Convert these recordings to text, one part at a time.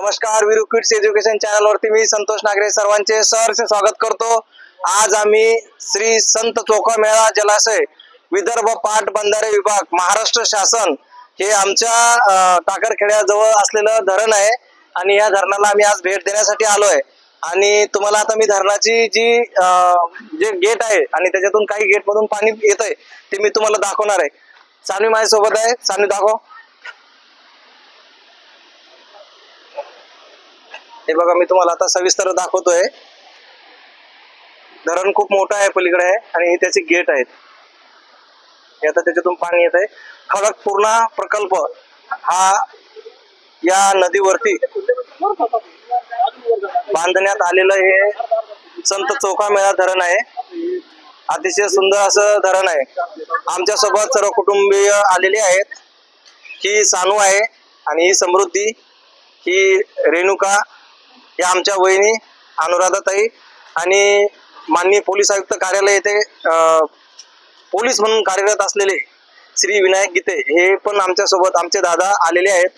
नमस्कार Veeru kids education channel वरती मी संतोष नागरे सर्वांचे सहर्ष स्वागत करतो. आज आम्ही श्री संत चोखा मेळा जलाशय विदर्भ पाट बंधारे विभाग महाराष्ट्र शासन हे आमच्या टाकरखेड्याजवळ असलेलं धरण आहे आणि या धरणाला आम्ही आज भेट देण्यासाठी आलो आहे आणि तुम्हाला आता मी धरणाची जी अं, जे गेट आहे आणि त्याच्यातून काही गेट मधून पाणी येत आहे ते मी तुम्हाला दाखवणार आहे. सानवी माझ्यासोबत आहे. सानवी दाखव. हे बघा मी तुम्हाला आता सविस्तर दाखवतोय. धरण खूप मोठं आहे पलीकडे आहे आणि त्याचे गेट आहेत. हे आता त्याच्यातून पाणी येत आहे. खडकपूर्णा प्रकल्प हा या नदीवरती बांधण्यात आलेलं हे संत चौकामेळा धरण आहे. अतिशय सुंदर असं धरण आहे. आमच्यासोबत सर्व कुटुंबीय आलेले आहेत. ही सानू आहे आणि ही समृद्धी ही रेणुका या आमच्या वहिनी अनुराधाताई आणि माननीय पोलीस आयुक्त कार्यालय येथे पोलीस म्हणून कार्यरत असलेले श्री विनायक गीते हे पण आमच्यासोबत आमचे दादा आलेले आहेत.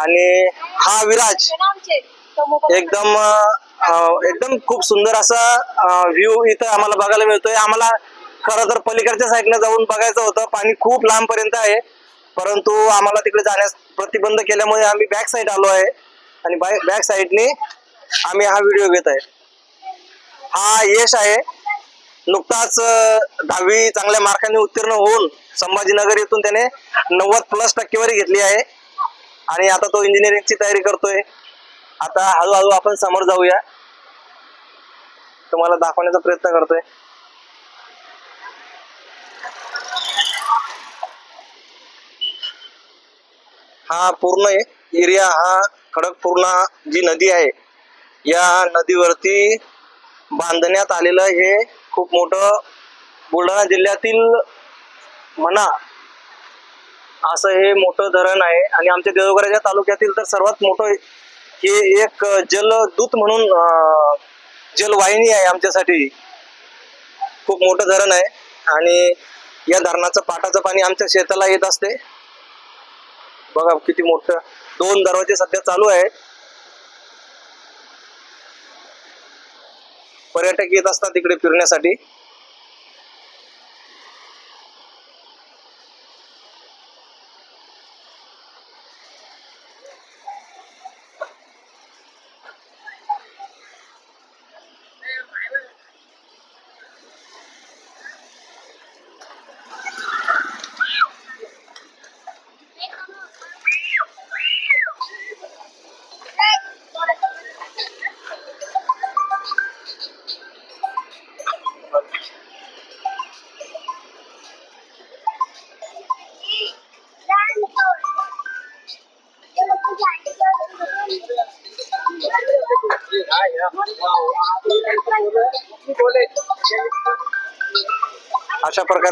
आणि हा विराज एकदम एकदम खूप सुंदर असा व्ह्यू इथं आम्हाला बघायला मिळतोय. आम्हाला खरं तर पलीकडच्या साईडनं जाऊन बघायचं होतं पाणी खूप लांब पर्यंत आहे. परंतु आम्हाला तिकडे जाण्यास प्रतिबंध केल्यामुळे आम्ही बॅक साईड आलो आहे. आणि बॅक साईडने आम्ही हा व्हिडिओ घेत आहे. हा यश आहे. नुकताच दहावी चांगल्या मार्काने उत्तीर्ण होऊन संभाजीनगर येथून त्याने नव्वद प्लस टक्केवारी घेतली आहे. आणि आता तो इंजिनिअरिंगची तयारी करतोय. आता हळूहळू आपण समोर जाऊया. तुम्हाला दाखवण्याचा प्रयत्न करतोय. हा पूर्ण एरिया हा खडकपूर्णा जी नदी आहे या नदीवरती बांधण्यात आलेलं हे खूप मोठं बुलढाणा जिल्ह्यातील म्हणा असं हे मोठं धरण आहे. आणि आमच्या देवगराच्या तालुक्यातील तर सर्वात मोठं हे एक जलदूत म्हणून जलवाहिनी आहे आमच्यासाठी. खूप मोठं धरण आहे. आणि या धरणाचं पाटाचं पाणी आमच्या शेताला येत असते. बघा किती मोठं दोन दरवाजे सध्या चालू आहेत. पर्यटक येत असतात तिकडे फिरण्यासाठी. अशा प्रकारे